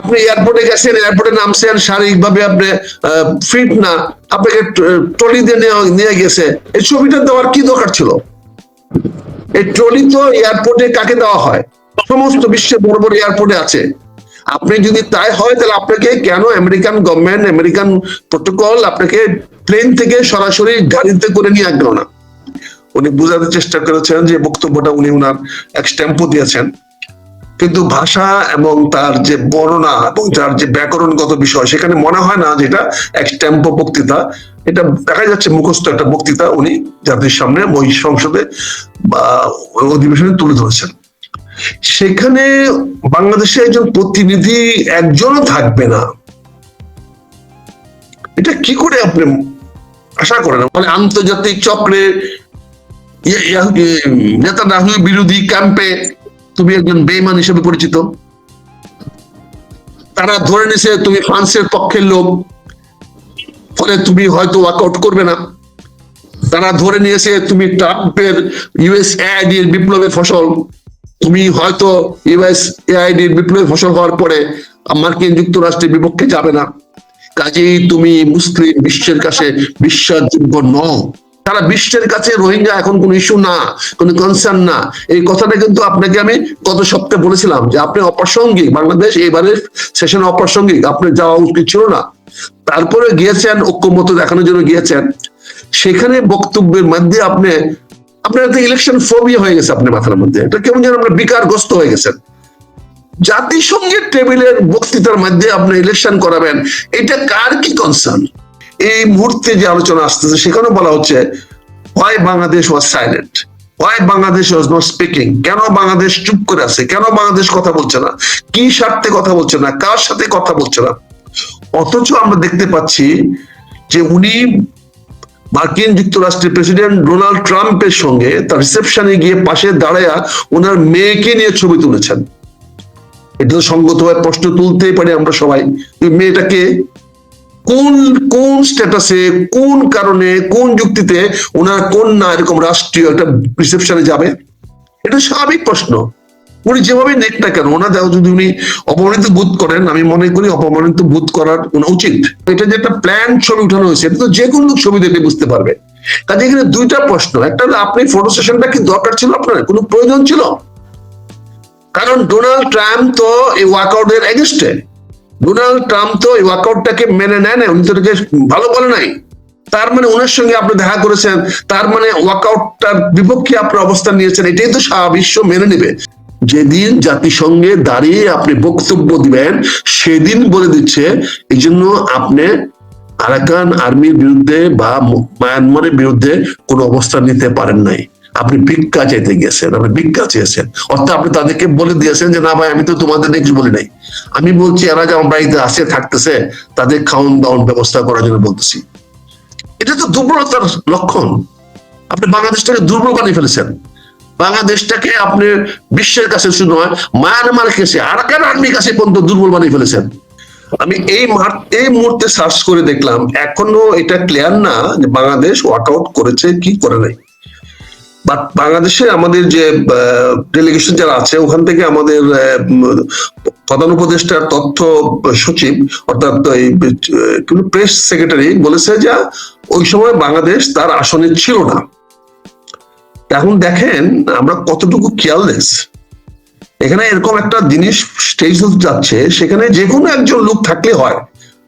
আপনি এয়ারপোর্টে গেছেন এয়ারপোর্টে নামছেন, শারীরিকভাবে আপনি ফিট না, আপনাকে ট্রলি দিয়ে নিয়ে গেছে, এই ছবিটা দেওয়ার কি দরকার ছিল? এই ট্রলি তো এয়ারপোর্টে কাকে দেওয়া হয়? সমস্ত বিশ্বে বড় বড় এয়ারপোর্টে আছে। আপনি যদি তাই হয়, তাহলে আপনাকে কেন আমেরিকান গভর্নমেন্ট আমেরিকান প্রোটোকল আপনাকে প্লেন থেকে সরাসরি গাড়িতে করে নিয়ে গেল না? উনি বোঝাতে চেষ্টা করেছেন যে বক্তব্যটা উনি উনার এক স্ট্যাম্পও দিয়েছেন। কিন্তু ভাষা এবং তার যে বর্ণনা এবং তার যে ব্যাকরণগত বিষয় সেখানে মনে হয় না যে এটা এক স্ট্যাম্প বক্তৃতা। এটা দেখা যাচ্ছে মুখস্থ একটা বক্তৃতা উনি জাতির সামনে ওই সংসদে বা অধিবেশনে তুলে ধরেছেন। সেখানে বাংলাদেশে একজন প্রতিনিধি একজনও থাকবে না। এটা কি করে আপনি আশা করেন? মানে আন্তর্জাতিক চক্রে নেতা ইয়ে- ইয়ে, বিরোধী ক্যাম্পে তুমি একজন বেইমান হিসেবে পরিচিত। তারা ধরে নিছে তুমি ফ্রান্সের পক্ষের লোক। ফলে তুমি হয়তো ওয়াকআউট করবে না। তারা ধরে নিয়েছে তুমি ট্রাম্পের ইউএস এআইডির বিপ্লবের ফসল। তুমি হয়তো ইউএস এআইডির বিপ্লবের ফসল হওয়ার পরে মার্কিন যুক্তরাষ্ট্রের বিপক্ষে যাবে না। কাজেই তুমি মুসলিম বিশ্বের কাছে বিশ্বাসযোগ্য নও। তারা বিশ্বের কাছে রোহিঙ্গা এখন কোনো ইস্যু না, কোনো কনসার্ন না। এই কথাটা কিন্তু আপনাকে আমি গত সপ্তাহে বলেছিলাম যে আপনি অপ্রাসঙ্গিক। বাংলাদেশ এবারের সেশন অপ্রাসঙ্গিক। আপনি যাওয়া উচিত ছিল না। তারপরে গিয়েছেন ঐক্যমত দেখানোর জন্য গিয়েছেন। সেখানে বক্তব্যের মধ্যে আপনি, আপনার একটা ইলেকশন ফোবিয়া হয়ে গেছে আপনার মাথার মধ্যে। এটা কেমন যেন আপনার বিকারগ্রস্ত হয়ে গেছেন। জাতিসংঘের টেবিলের বক্তৃতার মধ্যে আপনি ইলেকশন করাবেন। এটা কার কি কনসার্ন এই মুহূর্তে যে আলোচনা আসতেছে, সেখানেও বলা হচ্ছে why Bangladesh was silent why Bangladesh was not speaking কেন বাংলাদেশ চুপ করে আছে? কেন বাংলাদেশ কথা বলছে না? কি স্বার্থে কথা বলছে না? কার সাথে কথা বলছে না? অথচ আমরা দেখতে পাচ্ছি যে উনি মার্কিন যুক্তরাষ্ট্রের প্রেসিডেন্ট ডোনাল্ড ট্রাম্পের সঙ্গে তার রিসেপশনে গিয়ে পাশে দাঁড়ায়া ওনার মেয়েকে নিয়ে ছবি তুলেছেন। এটা তো সঙ্গতভাবে প্রশ্ন তুলতেই পারি আমরা সবাই। ওই মেয়েটাকে কোন কোন স্ট্যাটাসে কোন কারণে, কোন যুক্তিতে ওনার কন্যা এরকম রাষ্ট্রীয় একটা রিসেপশনে যাবে? এটা স্বাভাবিক প্রশ্ন। উনি যেভাবে নেক না কেন, ওনার দেওয়া যদি উনি অপমানিত বোধ করেন, আমি মনে করি অপমানিত বোধ করার কোনো উচিত। এটা যে একটা প্ল্যান ছবি উঠানো হয়েছে, এটা তো যে কোনো লোক ছবি দেখে বুঝতে পারবে। কাজে এখানে দুইটা প্রশ্ন। একটা হলো, আপনি ফটো সেশনটা কি দরকার ছিল আপনার? কোনো প্রয়োজন ছিল? কারণ ডোনাল্ড ট্রাম্প তো এই ওয়াকআউটের এগেনস্টে ডোনাল্ড ট্রাম্প তো এই ওয়াকআউটটাকে মেনে নেয় না উনি তো ভালো বলে নাই। তার মানে ওনার সঙ্গে আপনি দেখা করেছেন, তার মানে ওয়াকআউটটার বিপক্ষে আপনি অবস্থান নিয়েছেন, এটাই তো সারা বিশ্ব মেনে নেবে। যেদিন জাতিসংঘে দাঁড়িয়ে আপনি বক্তব্য দিবেন, সেদিন বলে দিচ্ছে এই জন্য আপনি আরাকান আর্মির বিরুদ্ধে বা মায়ানমারের বিরুদ্ধে কোনো অবস্থান নিতে পারেন নাই। আপনি ভিক্ষা চাইতে গেছেন, আপনি ভিক্ষা চেয়েছেন। অর্থাৎ আপনি তাদেরকে বলে দিয়েছেন যে, না ভাই, আমি তো তোমাদের কিছু বলি নাই। আমি বলছি, এরা যে আমার বাড়িতে আসে, থাকতেছে, তাদের খাওয়ান দাওয়ান ব্যবস্থা করার জন্য বলতেছি। এটা তো দুর্বলতার লক্ষণ। আপনি বাংলাদেশটাকে দুর্বল বানিয়ে ফেলেছেন। বাংলাদেশটাকে আপনি বিশ্বের কাছে শুধু নয়, মায়ানমার কাছে আরাকান আর্মির কাছে পর্যন্ত দুর্বল বানিয়ে ফেলেছেন? আমি এই এই মুহূর্তে সার্চ করে দেখলাম, এখনও এটা ক্লিয়ার না যে বাংলাদেশ ওয়ার্কআউট করেছে, কি করে নাই। বাট বাংলাদেশে আমাদের যে ডেলিগেশন যারা আছে, ওখান থেকে আমাদের প্রধান উপদেষ্টার তথ্য সচিব, অর্থাৎ প্রেস সেক্রেটারি বলেছে যে, ওই সময় বাংলাদেশ তার আসনে ছিল না। এখন দেখেন, আমরা কতটুকু কেয়ারলেস এখানে এরকম একটা জিনিস স্টেজ যাচ্ছে, সেখানে যে কোনো একজন লোক থাকলে হয়।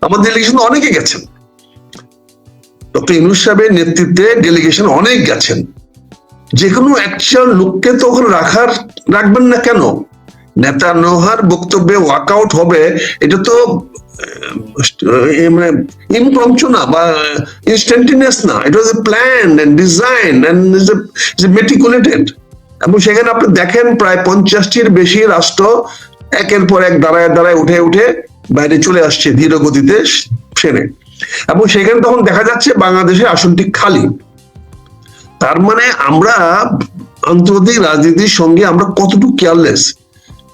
আমাদের ডেলিগেশন অনেকে গেছেন। ডক্টর ইনুস সাহেবের নেতৃত্বে ডেলিগেশন অনেক গেছেন। যে কোনো একজন লোককে তো ওখানে রাখার, রাখবেন না কেন? নেতা নোহার বক্তব্যে ওয়াকআউট হবে, এটা তো মানে ইমপ্রম্পচু না বা ইনস্ট্যান্টিনিয়াস না। এটা was plan and design and meticulated এবং সেখানে আপনি দেখেন প্রায় পঞ্চাশটির বেশি রাষ্ট্র একের পর এক দাঁড়ায় দাঁড়ায় উঠে উঠে বাইরে চলে আসছে ধীর গতিতে সেরে এবং সেখানে তখন দেখা যাচ্ছে বাংলাদেশের আসনটি খালি। তার মানে আমরা আন্তর্জাতিক রাজনীতির সঙ্গে আমরা কতটুকু কেয়ারলেস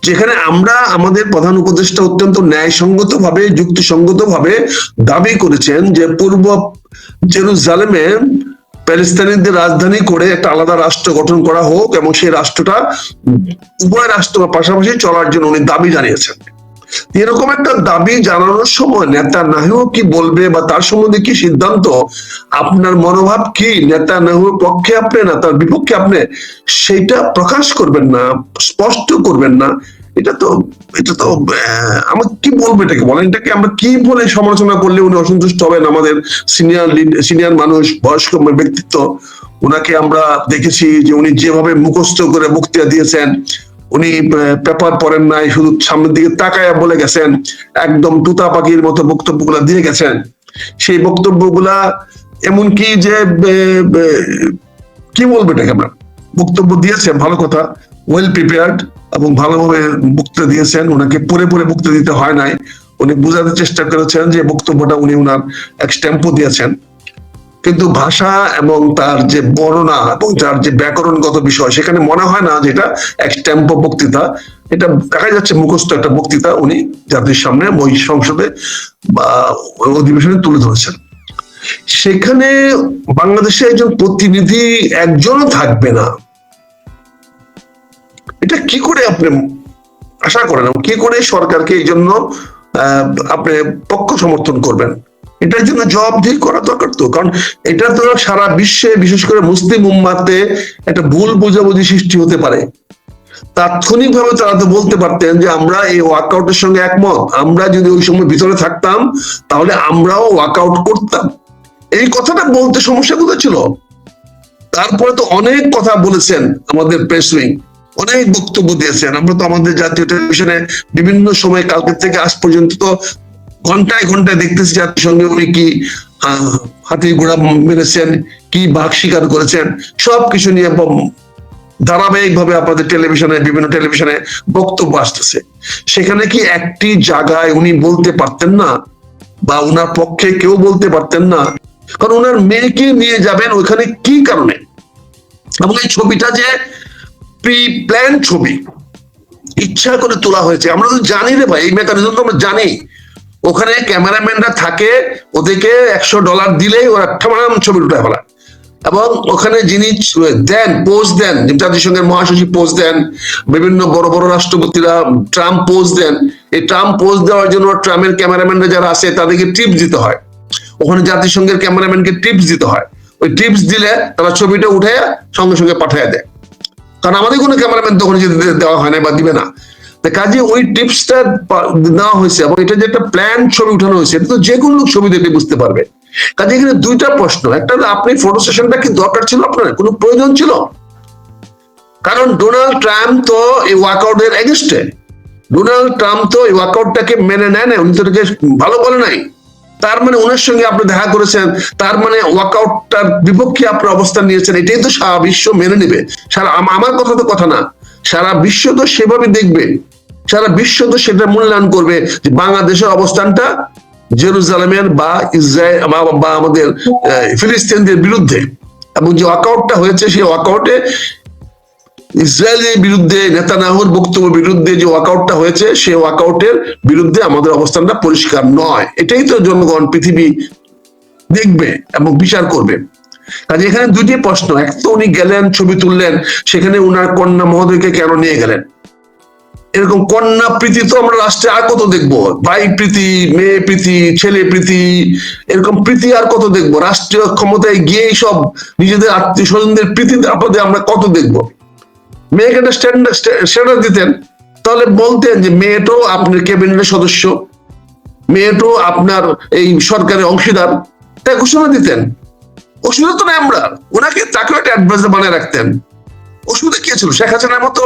যেখানে আমরা আমাদের প্রধান উপদেষ্টা অত্যন্ত ন্যায়সঙ্গত ভাবে যুক্তিসঙ্গত ভাবে দাবি করেছেন যে পূর্ব জেরুজালেমে প্যালেস্তানিদের রাজধানী করে একটা আলাদা রাষ্ট্র গঠন করা হোক এবং সেই রাষ্ট্রটা উভয় রাষ্ট্র পাশাপাশি চলার জন্য উনি দাবি জানিয়েছেন। এরকম একটা দাবি জানানোর সময় নেতা নাহিও কি বলবে বা তার সম্বন্ধে কি সিদ্ধান্ত? আপনার মনোভাব কি? নেতা নাহুর পক্ষে আপনি না তার বিপক্ষে আপনি? সেটা প্রকাশ করবেন না, স্পষ্ট করবেন না। এটা তো এটা তো আমরা কি বলব এটাকে? বলেন এটাকে আমরা কি বলে সমালোচনা করলে উনি অসন্তুষ্ট হবেন? আমাদের সিনিয়র সিনিয়র মানুষ, বয়স্ক ব্যক্তিত্ব ওনাকে আমরা দেখেছি যে উনি যেভাবে মুখস্থ করে বক্তৃতা দিয়েছেন উনি পেপার পড়েন নাই, শুধু সামনের দিকে তাকায় বলে গেছেন, একদম তুতা পাখির মতো বক্তব্যগুলা দিয়ে গেছেন। সেই বক্তব্যগুলা এমনকি যে কি বলব এটাকে আমরা? বক্তব্য দিয়েছেন, ভালো কথা ওয়েল প্রিপেয়ার্ড এবং ভালোভাবে বক্তৃতা দিয়েছেন, ওনাকে পরে পরে বক্তৃতা দিতে হয় নাই। উনি বোঝাতে চেষ্টা করেছেন যে বক্তব্যটা উনি ওনার এক স্ট্যাম্পও দিয়েছেন। কিন্তু ভাষা এবং তার যে বর্ণনা এবং তার যে ব্যাকরণগত বিষয়, সেখানে মনে হয় না যে এটা এক স্ট্যাম্প বক্তৃতা। এটা দেখা যাচ্ছে মুখস্থ একটা বক্তৃতা উনি জাতির সামনে ওই সংসদে বা অধিবেশনে তুলে ধরেছেন। সেখানে বাংলাদেশে একজন প্রতিনিধি একজনও থাকবে না। এটা কি করে আপনি আশা করেন কি করে সরকারকে এই জন্য আপনি পক্ষ সমর্থন করবেন? এটার জন্য জবাবদিহি করা দরকার তো। কারণ এটা তো সারা বিশ্বে, বিশেষ করে মুসলিম উম্মাতে একটা ভুল বোঝাবুঝি সৃষ্টি হতে পারে। তাৎক্ষণিকভাবে তারা তো বলতে পারতেন যে আমরা এই ওয়ার্কআউটের সঙ্গে একমত। আমরা যদি ওই সময় ভিতরে থাকতাম, তাহলে আমরাও ওয়ার্কআউট করতাম। এই কথাটা বলতে সমস্যা কোথায় ছিল? তারপরে তো অনেক কথা বলেছেন আমাদের প্রেস উইং অনেক বক্তব্য দিয়েছেন। আমরা তো আমাদের জাতীয় টেলিভিশনে বিভিন্ন সময় কালকে থেকে আজ পর্যন্ত তো ঘন্টায় ঘন্টায় দেখতেছি জাতিসংঘে উনি কি হাতির ঘোড়া মেরেছেন, কি বাঘ শিকার করেছেন, সবকিছু নিয়ে ব- ধারাবাহিকভাবে আপনাদের টেলিভিশনে, বিভিন্ন টেলিভিশনে বক্তব্য আসতেছে। সেখানে কি একটি জায়গায় উনি বলতে পারতেন না? বা ওনার পক্ষে কেউ বলতে পারতেন না? কারণ ওনার মেয়েকে নিয়ে যাবেন ওইখানে কি কারণে? এবং এই ছবিটা যে প্রি প্ল্যান ছবি, ইচ্ছা করে তোলা হয়েছে। আমরা তো জানি রে ভাই, এই মেকানিজম তো আমরা জানি। ওখানে ক্যামেরাম্যানরা থাকে, ওদেরকে একশো ডলার দিলেই ওরা ঠামারাম ছবি উঠে ফেলা এবং ওখানে যিনি দেন পোজ দেন জাতিসংঘের মহাসচিব পোজ দেন, বিভিন্ন বড় বড় রাষ্ট্রপতিরা ট্রাম্প পোজ দেন, এই ট্রাম্প পোজ দেওয়ার জন্য ট্রাম্পের ক্যামেরাম্যানরা যারা আছে, তাদেরকে টিপস দিতে হয়। ওখানে জাতিসংঘের ক্যামেরাম্যানকে টিপস দিতে হয়। ওই টিপস দিলে তারা ছবিটা উঠে সঙ্গে সঙ্গে পাঠিয়ে দেয়। কারণ আমাদের কোনো ক্যামেরাম্যান তখন যদি দেওয়া হয় না বা দিবে না। তা কাজে ওই টিপসটা দেওয়া হয়েছে এবং এটা যে একটা প্ল্যান ছবি উঠানো হয়েছে, এটা তো যে কোনো লোক ছবি দেখে বুঝতে পারবে। কাজে এখানে দুইটা প্রশ্ন, একটা হলো আপনি ফটো সেশনটা কি দরকার ছিল আপনার? কোনো প্রয়োজন ছিল? কারণ ডোনাল্ড ট্রাম্প তো এই ওয়ার্কআউটের এগেনস্টে ডোনাল্ড ট্রাম্প তো এই ওয়ার্কআউটটাকে মেনে নেয় না উনি তো ভালো বলে নাই। তার মানে ওনার সঙ্গে আপনি দেখা করেছেন, তার মানে ওয়ার্কআউটটার বিপক্ষে আপনার অবস্থান নিয়েছেন, এটাই তো সারা বিশ্ব মেনে নেবে। সারা আমার কথা তো কথা না। সারা বিশ্ব তো সেভাবে দেখবে। সারা বিশ্ব তো সেটা মূল্যায়ন করবে যে বাংলাদেশের অবস্থানটা জেরুজালেমের বা ইসরায়েল বা- আমাদের ফিলিস্তিনদের বিরুদ্ধে। এবং যে ওয়ার্কআউটটা হয়েছে সেই ওয়ার্কআউটে ইসরায়েলের বিরুদ্ধে নেতানাহুর বক্তব্য বিরুদ্ধে যে ওয়াকআউটটা হয়েছে, সেই ওয়াকআউটের বিরুদ্ধে আমাদের অবস্থানটা পরিষ্কার নয়। এটাই তো জনগণ, পৃথিবী দেখবে এবং বিচার করবে। কাজে এখানে দুটি প্রশ্ন। এক তো উনি গেলেন, ছবি তুললেন, সেখানে উনার কন্যা মহোদয়কে কেন নিয়ে গেলেন? এরকম কন্যা প্রীতি তো আমরা রাষ্ট্রে আর কত দেখব? ভাই প্রীতি, মেয়ে প্রীতি, ছেলে প্রীতি, এরকম প্রীতি আর কত দেখব? রাষ্ট্রীয় ক্ষমতায় গিয়ে সব নিজেদের আত্মীয় স্বজনদের প্রীতি আপদে আমরা কত দেখব? মেয়েকে একটা স্ট্যান্ডার্ড দিতেন, তাহলে বলতেন যে মেয়েটাও আপনার ক্যাবিনেটের সদস্য মেয়েটাও আপনার এই সরকারের অংশীদার। তাই ঘোষণা দিতেন। অসুবিধা তো আমরা ওনাকে তাকেও একটা অ্যাডভাইজার বানায় রাখতেন। অসুবিধা কি ছিল? শেখ হাসিনার মতো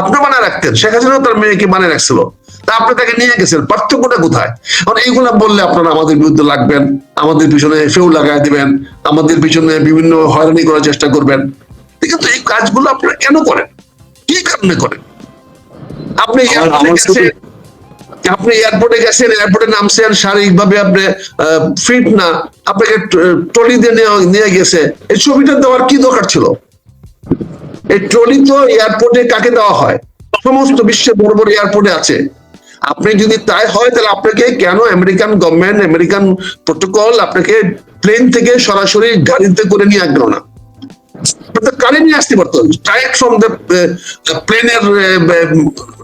আপনি বানায় রাখতেন। শেখ হাসিনাও তার মেয়েকে বানায় রাখছিল। তা আপনি তাকে নিয়ে গেছেন। পার্থক্যটা কোথায়? কারণ এইগুলা বললে আপনারা আমাদের বিরুদ্ধে লাগবেন আমাদের পিছনে ফেউ লাগাই দিবেন আমাদের পিছনে বিভিন্ন হয়রানি করার চেষ্টা করবেন। কিন্তু এই কাজগুলো আপনারা কেন করেন? কি কারণে করেন? আপনি আপনি এয়ারপোর্টে গেছেন এয়ারপোর্টে নামছেন, শারীরিকভাবে আপনি ফিট না, আপনাকে ট্রলি দিয়ে নিয়ে গেছে। এই ছবিটা দেওয়ার কি দরকার ছিল? এই ট্রলি তো এয়ারপোর্টে কাকে দেওয়া হয়? সমস্ত বিশ্বের বড় বড় এয়ারপোর্টে আছে। আপনি যদি তাই হয়, তাহলে আপনাকে কেন আমেরিকান গভর্নমেন্ট আমেরিকান প্রোটোকল আপনাকে প্লেন থেকে সরাসরি গাড়িতে করে নিয়ে গেল না? গাড়ি নিয়ে আসতে পারতো ডাইরেক্ট ফ্রম দ্য প্লেনের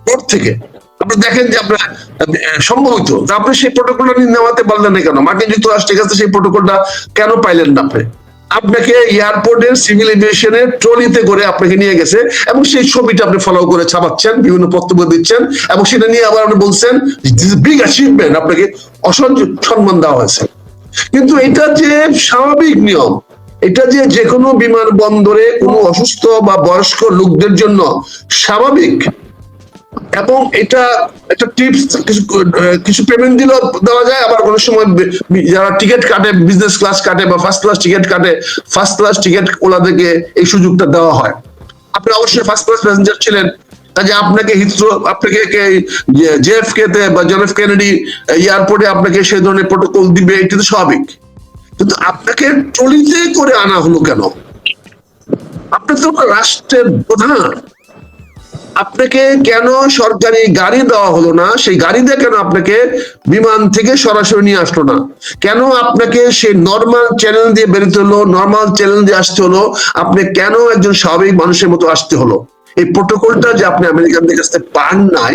রোড থেকে। আপনি দেখেন যে আপনার সম্ভবত আপনি সেই প্রোটোকলটা নেওয়াতে পারলেন না কেন? মার্কিন যুক্তরাষ্ট্রের কাছে সেই প্রোটোকলটা কেন পাইলেন না আপনি? আপনাকে এয়ারপোর্টের সিভিল এভিয়েশনের ট্রলিতে করে আপনাকে নিয়ে গেছে এবং সেই ছবিটা আপনি ফলো করে ছাপাচ্ছেন, বিভিন্ন বক্তব্য দিচ্ছেন এবং সেটা নিয়ে আবার আপনি বলছেন বিগ অ্যাচিভমেন্ট আপনাকে অসংখ্য সম্মান দেওয়া হয়েছে। কিন্তু এটা যে স্বাভাবিক নিয়ম, এটা যে যে কোনো বিমানবন্দরে কোনো অসুস্থ বা বয়স্ক লোকদের জন্য স্বাভাবিক এবং এটা একটা টিপস কিছু কিছু পেমেন্ট দিলেও দেওয়া যায়। আবার কোনো সময় যারা টিকিট কাটে বিজনেস ক্লাস কাটে বা ফার্স্ট ক্লাস টিকিট কাটে ফার্স্ট ক্লাস টিকিট ওনাদেরকে এই সুযোগটা দেওয়া হয়। আপনি অবশ্যই ফার্স্ট ক্লাস প্যাসেঞ্জার ছিলেন, কাজে আপনাকে হিথ্রো আপনাকে জেএফকে তে বা জন এফ কেনেডি এয়ারপোর্টে আপনাকে সেই ধরনের প্রোটোকল দিবে, এটা তো স্বাভাবিক। কিন্তু আপনাকে ট্রলিতে করে আনা হলো কেন? আপনি তো রাষ্ট্রের প্রধান। আপনাকে কেন সরকারি গাড়ি দেওয়া হলো না? সেই গাড়ি দিয়ে কেন আপনাকে বিমান থেকে সরাসরি নিয়ে আসলো না? কেন আপনাকে সেই নর্মাল চ্যানেল দিয়ে বেরোতে হলো নর্মাল চ্যানেল দিয়ে আসতে হলো? আপনি কেন একজন স্বাভাবিক মানুষের মতো আসতে হলো? এই প্রোটোকলটা যে আপনি আমেরিকানদের কাছ পান নাই,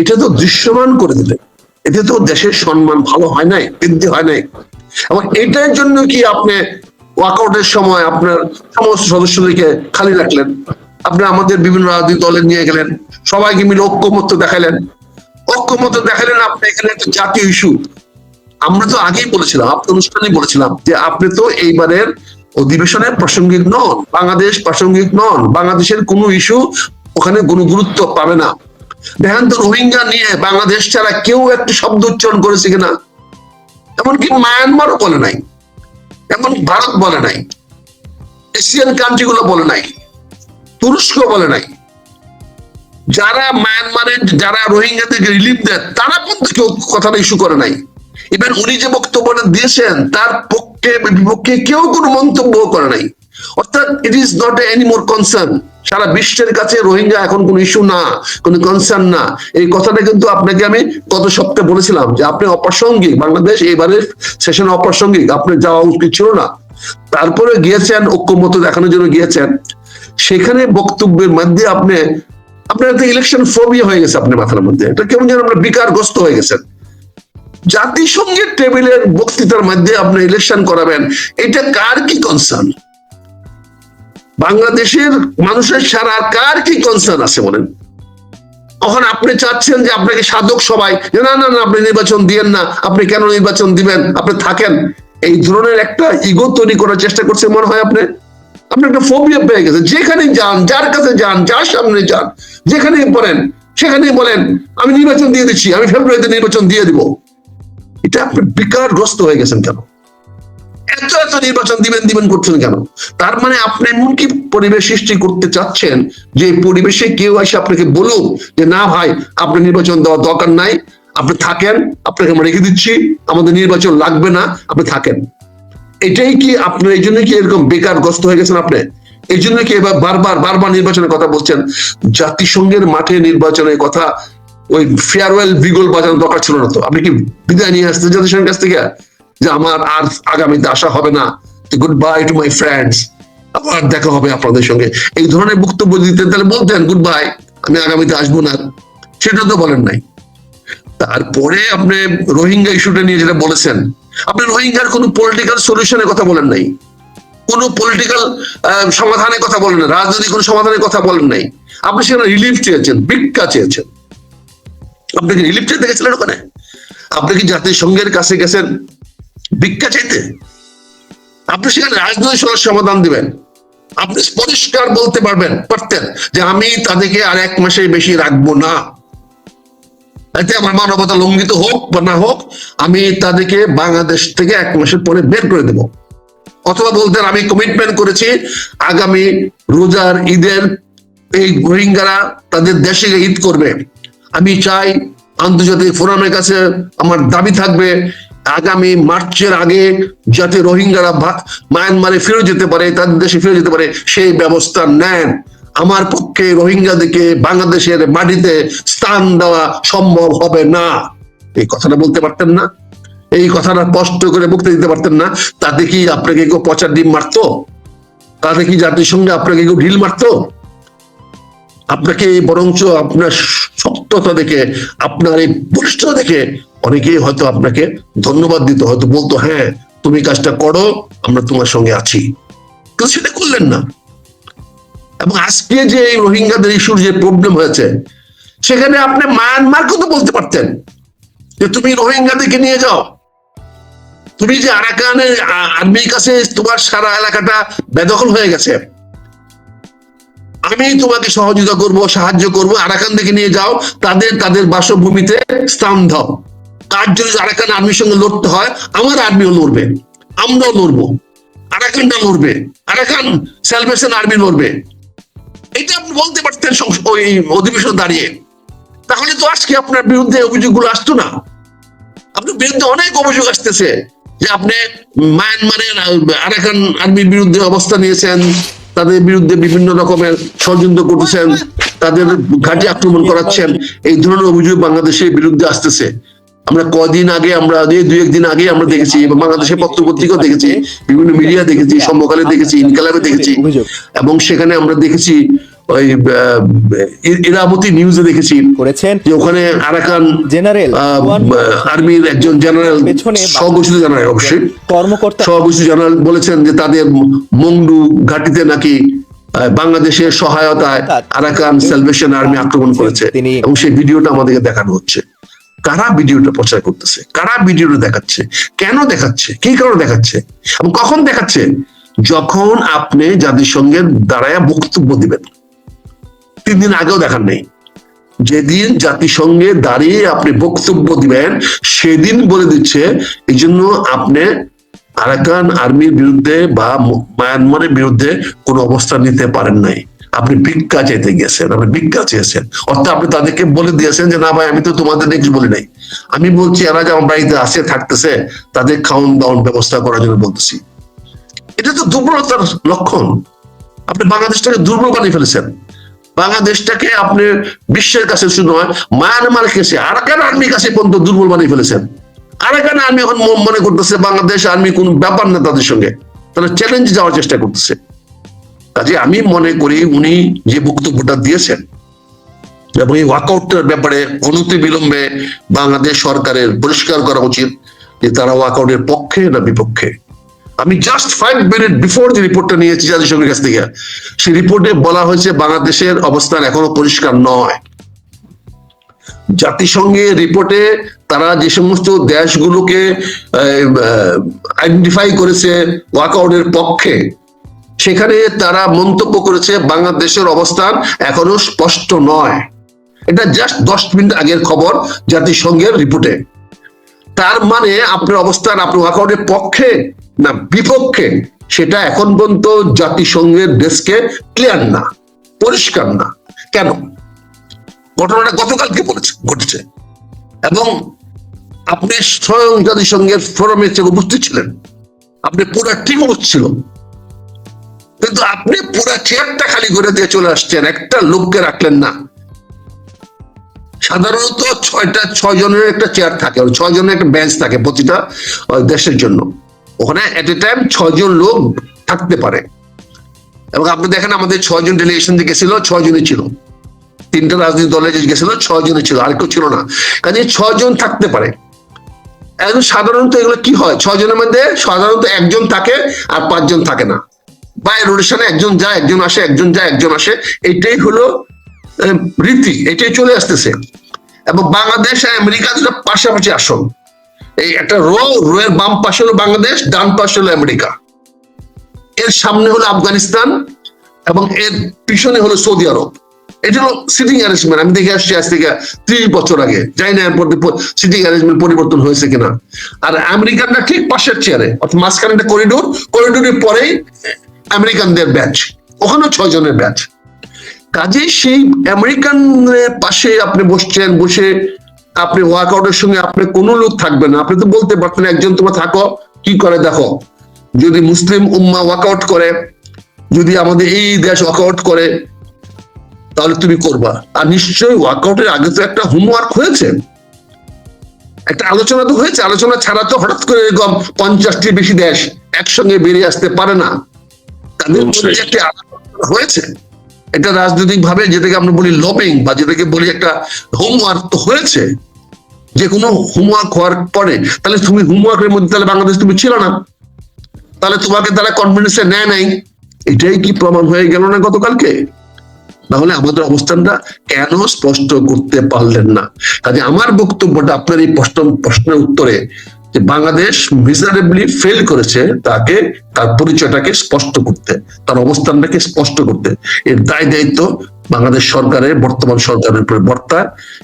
এটা তো দৃশ্যমান করে দিলেন এতে তো দেশের সম্মান ভালো হয় নাই, বৃদ্ধি হয় নাই। এবং এটার জন্য কি আপনি ওয়াকআউটের সময় আপনার সমস্ত সদস্যদেরকে খালি রাখলেন? আপনি আমাদের বিভিন্ন রাজনৈতিক দলে নিয়ে গেলেন, সবাইকে মিলে ঐক্যমত্য দেখালেন। ঐক্যমত্য দেখালেন আপনি এখানে একটা জাতীয় ইস্যু আমরা তো আগেই বলেছিলাম, আপনার অনুষ্ঠানে বলেছিলাম যে আপনি তো এইবারের অধিবেশনের প্রাসঙ্গিক নন, বাংলাদেশ প্রাসঙ্গিক নন, বাংলাদেশের কোনো ইস্যু ওখানে কোনো গুরুত্ব পাবে না। দেখেন তো রোহিঙ্গা নিয়ে বাংলাদেশ ছাড়া কেউ একটি শব্দ উচ্চারণ করেছে কিনা? এমনকি মায়ানমারও বলে নাই এমন ভারত বলে নাই এশিয়ান কান্ট্রি গুলো বলে নাই। তুরস্ক বলে নাই। যারা মায়ানমারের যারা রোহিঙ্গাদেরকে রিলিফ দেয়, তারা পর্যন্ত কেউ কথাটা ইস্যু করে নাই। ইভেন উনি যে বক্তব্যটা দিয়েছেন, তার পক্ষে, বিপক্ষে কেউ কোনো মন্তব্য করে নাই। অর্থাৎ it is not any more concern সারা বিশ্বের কাছে রোহিঙ্গা এখন কোনো ইস্যু না, কোনো কনসার্ন না। এই কথাটা কিন্তু আপনাকে আমি গত সপ্তাহে বলেছিলাম যে আপনি অপ্রাসঙ্গিক। বাংলাদেশ এবারের সেশন অপ্রাসঙ্গিক। আপনি যাওয়া উচিত ছিল না। তারপরে গিয়েছেন ঐক্যমত দেখানোর জন্য গিয়েছেন। সেখানে বক্তব্যের মধ্যে আপনি, আপনার একটা ইলেকশন ফোবিয়া হয়ে গেছে আপনার মাথার মধ্যে। এটা কেমন যেন আপনার বিকারগ্রস্ত হয়ে গেছেন। জাতিসংঘের টেবিলের বক্তৃতার মধ্যে আপনি ইলেকশন করাবেন, এটা কার কি কনসার্ন বাংলাদেশের মানুষের সারা কার কি কনসার্ন আছে বলেন? তখন আপনি চাচ্ছেন যে আপনাকে সাধক সবাই না না না, আপনি নির্বাচন দিয়েন না, আপনি কেন নির্বাচন দিবেন, আপনি থাকেন? এই ধরনের একটা ইগো তৈরি করার চেষ্টা করছে মনে হয় আপনি? আপনি একটা ফোবিয়া পেয়ে গেছে যেখানে যান, যার কাছে যান, যার সামনে যান, যেখানেই পড়েন সেখানেই বলেন, আমি নির্বাচন দিয়ে দিচ্ছি, আমি ফেব্রুয়ারিতে নির্বাচন দিয়ে দিব। এটা আপনি বিকারগ্রস্ত হয়ে গেছেন কেন? এত এত নির্বাচন দিবেন দিবেন করছেন কেন? তার মানে আপনি এমন কি পরিবেশ সৃষ্টি করতে চাচ্ছেন যে পরিবেশে কেউ এসে আপনাকে বলুক যে, না ভাই আপনি নির্বাচন দেওয়ার দরকার নাই, আপনি থাকেন, আপনাকে আমরা রেখে দিচ্ছি, আমাদের নির্বাচন লাগবে না, আপনি থাকেন। এটাই কি আপনার, এই জন্য কি এরকম বেকারগ্রস্ত হয়ে গেছেন আপনি? এই জন্য কি এবার বারবার বারবার নির্বাচনের কথা বলছেন? জাতিসংঘের মাঠে নির্বাচনের কথা, ওই ফেয়ারওয়েল বিগল বাজানোর দরকার ছিল না তো। আপনি কি বিদায় নিয়ে আসতে জাতিসংঘের কাছ থেকে? যে আমার আর আগামীতে আসা হবে না। Good bye to my friends আবার দেখা হবে আপনাদের সঙ্গে। এই ধরনের বক্তব্য দিতেন, তাহলে বলতেন গুড বাই আমি আগামীতে আসব না। সেটা তো বলেন নাই। তারপরে আপনি রোহিঙ্গা ইস্যুটা নিয়ে যেটা বলেছেন, আপনি রোহিঙ্গার কোনো পলিটিক্যাল সলিউশনের কথা বলেন নাই। কোনো পলিটিক্যাল সমাধানের কথা বলেন না রাজনৈতিক কোনো সমাধানের কথা বলেন নাই। আপনি সেখানে রিলিফ চেয়েছেন, ভিক্ষা চেয়েছেন। আপনি কি রিলিফ চাইতে গেছিলেন ওখানে? আপনি কি জাতিসংঘের কাছে গেছেন ভিক্ষা চাইতে? আপনি সেখানে রাজনৈতিক সমাধান দিবেন। আপনি পরিষ্কার বলতে পারবেন, পারতেন যে আমি তাদেরকে আর এক মাসের বেশি রাখব না। এতে আমার মানবতা লঙ্ঘিত হোক বা না হোক, আমি তাদেরকে বাংলাদেশ থেকে এক মাসের পরে বের করে দেব। অথবা বলতেন আমি কমিটমেন্ট করেছি, আগামী রোজার ঈদের এই রোহিঙ্গারা তাদের দেশে ঈদ করবে। আমি চাই আন্তর্জাতিক ফোরামের কাছে আমার দাবি থাকবে, আগামী মার্চের আগে যাতে রোহিঙ্গারা মায়ানমারে ফিরে যেতে পারে, তাদের দেশে ফিরে যেতে পারে, সেই ব্যবস্থা নেন। আমার পক্ষে রোহিঙ্গাদেরকে বাংলাদেশের মাটিতে স্থান দেওয়া সম্ভব হবে না। এই কথাটা বলতে পারতেন না। এই কথাটা স্পষ্ট করে বক্তৃতা দিতে পারতেন না। তাতে কি আপনাকে কেউ পচার ডিম মারতো? তাতে কি জাতিসংঘে আপনাকে কেউ ঢিল মারতো? আপনাকে বরঞ্চ আপনার শক্ততা দেখে, আপনার এই বলিষ্ঠতা দেখে অনেকেই হয়তো আপনাকে ধন্যবাদ দিত, হয়তো বলতো হ্যাঁ তুমি কাজটা করো, আমরা তোমার সঙ্গে আছি। কিন্তু সেটা করলেন না। এবং আজকে যে এই রোহিঙ্গাদের ইস্যুর যে প্রবলেম হয়েছে, সেখানে আপনি মায়ানমারকে তো বলতে পারতেন যে তুমি রোহিঙ্গাদেরকে নিয়ে যাও। তুমি যে আরাকানের আর্মির কাছে তোমার সারা এলাকাটা বেদখল হয়ে গেছে। আমি তোমাকে সহযোগিতা করব, সাহায্য করব আরাকান থেকে নিয়ে যাও, তাদের তাদের বাসভূমিতে স্থান দাও। তার যদি আরাকান আর্মির সঙ্গে লড়তে হয়, আমার আর্মিও লড়বে, আমরাও লড়বো আরাকানটা লড়বে, আরাকান স্যালভেশন আর্মি লড়বে। এটা আপনি বলতে পারতেন ওই অধিবেশন দাঁড়িয়ে। তাহলে তো আজকে আপনার বিরুদ্ধে অভিযোগগুলো আসতো না। আপনার বিরুদ্ধে অনেক অভিযোগ আসতেছে যে আপনি মায়ানমারের আরাকান আর্মির বিরুদ্ধে অবস্থা নিয়েছেন তাদের বিরুদ্ধে বিভিন্ন রকমের ষড়যন্ত্র করতেছেন তাদের ঘাঁটি আক্রমণ করাচ্ছেন এই ধরনের অভিযোগ বাংলাদেশের বিরুদ্ধে আসতেছে। আমরা কদিন আগে আমরা দুই একদিন আগে আমরা দেখেছি এবং বাংলাদেশের পত্র পত্রিকাও দেখেছি বিভিন্ন মিডিয়া দেখেছি সমকালে দেখেছি ইনকালাবে দেখেছি। এবং সেখানে আমরা দেখেছি ওই ইরাবতী নিউজে দেখেছি করেছেন যে ওখানে আরাকান জেনারেল আর্মির একজন জেনারেল পেছনে স্বঘোষিত জেনারেল অবশ্যই কর্মকর্তা সভাপতি জেনারেল বলেছেন যে তাদের মংডু ঘাটিতে নাকি বাংলাদেশের সহায়তায় আরাকান সেলভেশন আর্মি আক্রমণ করেছে। এবং সেই ভিডিওটা আমাদেরকে দেখানো হচ্ছে। কারা ভিডিওটা প্রচার করতেছে? কারা ভিডিওটা দেখাচ্ছে? কেন দেখাচ্ছে? কি কারণে দেখাচ্ছে? এবং কখন দেখাচ্ছে? যখন আপনি জাতিসংঘের দ্বারায় বক্তব্য দিবেন। তিন দিন আগেও দেখার নেই। যেদিন জাতিসংঘে দাঁড়িয়ে আপনি বক্তব্য দিবেন, সেদিন বলে দিচ্ছে এই জন্য আপনি আরাকান আর্মির বিরুদ্ধে বা মায়ানমারের বিরুদ্ধে কোনো অবস্থান নিতে পারেন নাই। আপনি ভিক্ষা চাইতে গেছেন, আপনি ভিক্ষা চেয়েছেন। অর্থাৎ আপনি তাদেরকে বলে দিয়েছেন যে, না ভাই, আমি তো তোমাদের কিছু বলি নাই। আমি বলছি, এরা যে আমার বাড়িতে আসে, থাকতেছে, তাদের খাওয়ান দাওয়ান ব্যবস্থা করার জন্য বলতেছি। এটা তো দুর্বলতার লক্ষণ। আপনি বাংলাদেশটাকে দুর্বল বানিয়ে ফেলেছেন। বাংলাদেশটাকে আপনি বিশ্বের কাছে শুধু নয় মায়ানমার কাছে আরাকান আর্মির কাছে পর্যন্ত দুর্বল বানিয়ে ফেলেছেন। আরাকান আর্মি এখন মনে করতেছে বাংলাদেশ আর্মি কোন ব্যাপার না তাদের সঙ্গে। তারা চ্যালেঞ্জ যাওয়ার চেষ্টা করতেছে। কাজে আমি মনে করি উনি যে বক্তব্যটা দিয়েছেন এবং এই ওয়াকআউটের ব্যাপারে অনতি বিলম্বে বাংলাদেশ সরকারের পরিষ্কার করা উচিত যে তারা ওয়াকআউটের পক্ষে না বিপক্ষে। আমি জাস্ট ফাইভ মিনিট বিফোর যে রিপোর্টটা নিয়েছি জাতিসংঘের কাছ থেকে, সেই রিপোর্টে বলা হয়েছে বাংলাদেশের অবস্থান এখনও পরিষ্কার নয়। জাতিসংঘের রিপোর্টে তারা যে সমস্ত দেশগুলোকে আইডেন্টিফাই করেছে ওয়াকআউটের পক্ষে, সেখানে তারা মন্তব্য করেছে বাংলাদেশের অবস্থান এখনও স্পষ্ট নয়। এটা জাস্ট দশ মিনিট আগের খবর জাতিসংঘের রিপোর্টে তার মানে আপনার অবস্থান, আপনার ওয়াকআউটের পক্ষে না, বিপক্ষে সেটা এখন পর্যন্ত জাতিসংঘের ডেস্কে ক্লিয়ার না, পরিষ্কার না। কেন? ঘটনাটা গতকালকে বলেছে, ঘটেছে। এবং আপনি স্বয়ং জাতিসংঘের ফোরামে উপস্থিত ছিলেন। আপনি পুরো টিম ছিল। কিন্তু আপনি পুরো চেয়ারটা খালি করে দিয়ে চলে আসছেন, একটা লোককে রাখলেন না। সাধারণত ছয়টা ছয় জনের একটা চেয়ার থাকে ছয় জনের একটা বেঞ্চ থাকে প্রতিটা দেশের জন্য। ওখানে এট এ টাইম ছয়জন লোক থাকতে পারে। এবং আপনি দেখেন আমাদের ছয়জন ডেলিগেশন থেকে গেছিল ছয় জনই ছিল। তিনটা রাজনৈতিক দলে গেছিল ছয় ছিল, আর কেউ ছিল না। কাজে ছয়জন থাকতে পারে। এখন সাধারণত এগুলো কি হয়? ছয় জনের মধ্যে সাধারণত একজন থাকে আর পাঁচজন থাকে না। বা রোটেশনে একজন যায়, একজন আসে, একজন যায়, একজন আসে। এটাই হলো রীতি, এটাই চলে আসতেছে। এবং বাংলাদেশ আর আমেরিকা দুটো পাশাপাশি আসন। এই একটা রো রো এর বাম পাশে হলো বাংলাদেশ, ডান পাশে হলো আমেরিকা। এর সামনে হলো আফগানিস্তান এবং এর পিছনে হলো সৌদি আরব। এটা হলো সিটিং অ্যারেঞ্জমেন্ট আমি দেখে আসছি আজ থেকে ত্রিশ বছর আগে। জানি না সিটিং অ্যারেঞ্জমেন্ট পরিবর্তন হয়েছে কিনা। আর আমেরিকানরা ঠিক পাশের চেয়ারে অর্থাৎ মাঝখানে একটা করিডোর করিডোরের পরেই আমেরিকানদের ব্যাচ ওখানেও ছয় জনের ব্যাচ কাজে সেই আমেরিকানদের পাশে আপনি বসছেন, বসে আপনি ওয়ার্কআউটের সঙ্গে আপনি কোনো লোক থাকবেন না। আপনি তো বলতে পারতেন একজন তোমার থাকো কি করে দেখো? যদি মুসলিম উম্মা ওয়ার্কআউট করে যদি আমাদের এই দেশ ওয়ার্কআউট করে তাহলে তুমি করবা। আর নিশ্চয়ই ওয়ার্কআউটের আগে তো একটা হোমওয়ার্ক হয়েছে। একটা আলোচনা তো হয়েছে। আলোচনা ছাড়া তো হঠাৎ করে এরকম পঞ্চাশটি বেশি দেশ একসঙ্গে বেরিয়ে আসতে পারে না। তাদের মধ্যে। একটি আলোচনা হয়েছে। এটা রাজনৈতিক ভাবে যেটাকে আমরা বলি লবিং বা যেটাকে বলি একটা হোমওয়ার্ক তো হয়েছে। যে কোনো হোমওয়ার্ক হওয়ার পরে, তাহলে তুমি হোমওয়ার্কের মধ্যে তাহলে বাংলাদেশ তুমি ছিল না। তাহলে তোমাকে তারা কনফিডেন্সে নেয় নাই। এটাই কি প্রমাণ হয়ে গেল না গতকালকে? তাহলে আমাদের অবস্থানটা কেন স্পষ্ট করতে পারলেন না? কাজে আমার বক্তব্যটা আপনার এই প্রশ্ন, প্রশ্নের উত্তরে যে বাংলাদেশ মিজারেবলি ফেল করেছে তাকে, তার পরিচয়টাকে স্পষ্ট করতে, তার অবস্থানটাকে স্পষ্ট করতে। এর দায় দায়িত্ব বাংলাদেশ সরকারের, বর্তমান সরকারের উপরে বর্তা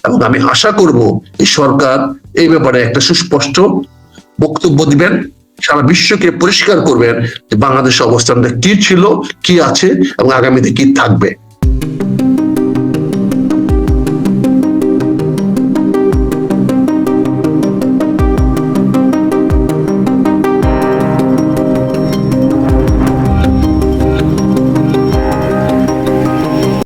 এবং আমি আশা করব এই সরকার এই ব্যাপারে একটা সুস্পষ্ট বক্তব্য দিবেন, সারা বিশ্বকে পরিষ্কার করবেন যে বাংলাদেশের অবস্থানটা কি ছিল, কি আছে এবং আগামীতে কি থাকবে।